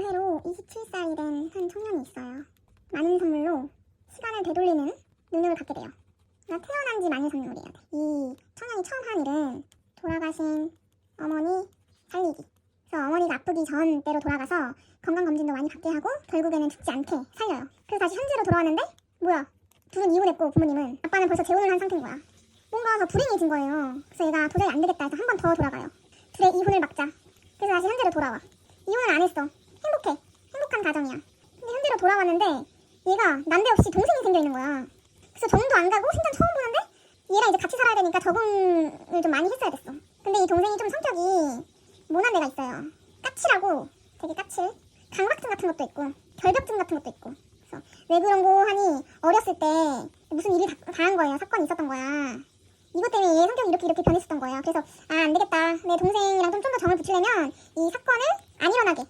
올해로 27살이 된 한 청년이 있어요. 많은 선물로 시간을 되돌리는 능력을 갖게 돼요. 나 태어난 지 만일 선물이에요. 이 청년이 처음 한 일은 돌아가신 어머니 살리기. 그래서 어머니가 아프기 전 때로 돌아가서 건강검진도 많이 받게 하고 결국에는 죽지 않게 살려요. 그래서 다시 현재로 돌아왔는데 뭐야 둘은 이혼했고 부모님은 아빠는 벌써 재혼을 한 상태인 거야. 뭔가 더 불행해진 거예요. 그래서 얘가 도저히 안 되겠다 해서 한 번 더 돌아가요. 둘의 이혼을 막자. 그래서 다시 현재로 돌아와. 이혼을 안 했어. 가정이야. 근데 현재로 돌아왔는데 얘가 난데없이 동생이 생겨 있는 거야. 그래서 정도 안 가고 생전 처음 보는데 얘랑 이제 같이 살아야 되니까 적응을 좀 많이 했어야 됐어. 근데 이 동생이 좀 성격이 모난 데가 있어요. 까칠하고 되게 까칠. 강박증 같은 것도 있고 결벽증 같은 것도 있고. 그래서 왜 그런 거 하니 어렸을 때 무슨 일이 다- 당한 거예요. 사건이 있었던 거야. 이것 때문에 얘 성격이 이렇게 이렇게 변했었던 거예요. 그래서 아 안 되겠다. 내 동생이랑 좀 좀 더 정을 붙이려면 이 사건을 안 일어나게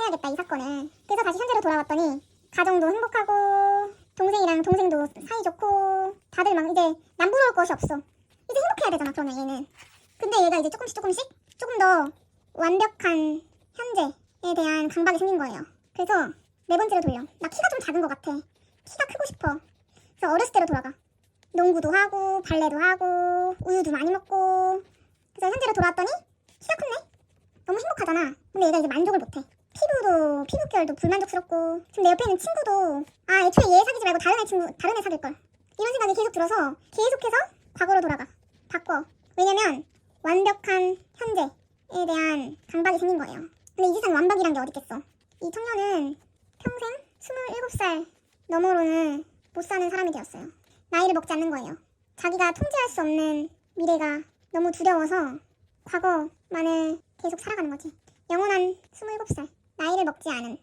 해야겠다. 이 사건을. 그래서 다시 현재로 돌아왔더니 가정도 행복하고 동생이랑 동생도 사이 좋고 다들 막 이제 남부러울 것이 없어. 이제 행복해야 되잖아. 그러면 얘는. 근데 얘가 이제 조금씩 조금씩 조금 더 완벽한 현재에 대한 강박이 생긴 거예요. 그래서 네 번째로 돌려. 나 키가 좀 작은 것 같아. 키가 크고 싶어. 그래서 어렸을 때로 돌아가. 농구도 하고 발레도 하고 우유도 많이 먹고 그래서 현재로 돌아왔더니 키가 컸네 너무 행복하잖아 근데 얘가 이제 만족을 못해 피부도 피부결도 불만족스럽고 지금 내 옆에 있는 친구도 아 애초에 얘 사귀지 말고 다른 애 친구 다른 애 사귈 걸 이런 생각이 계속 들어서 계속해서 과거로 돌아가 바꿔 왜냐면 완벽한 현재에 대한 강박이 생긴 거예요 근데 이 세상에 완벽이란 게 어딨겠어 이 청년은 평생 27살 너머로는 못 사는 사람이 되었어요 나이를 먹지 않는 거예요. 자기가 통제할 수 없는 미래가 너무 두려워서 과거만을 계속 살아가는 거지. 영원한 27살. 먹지 않은.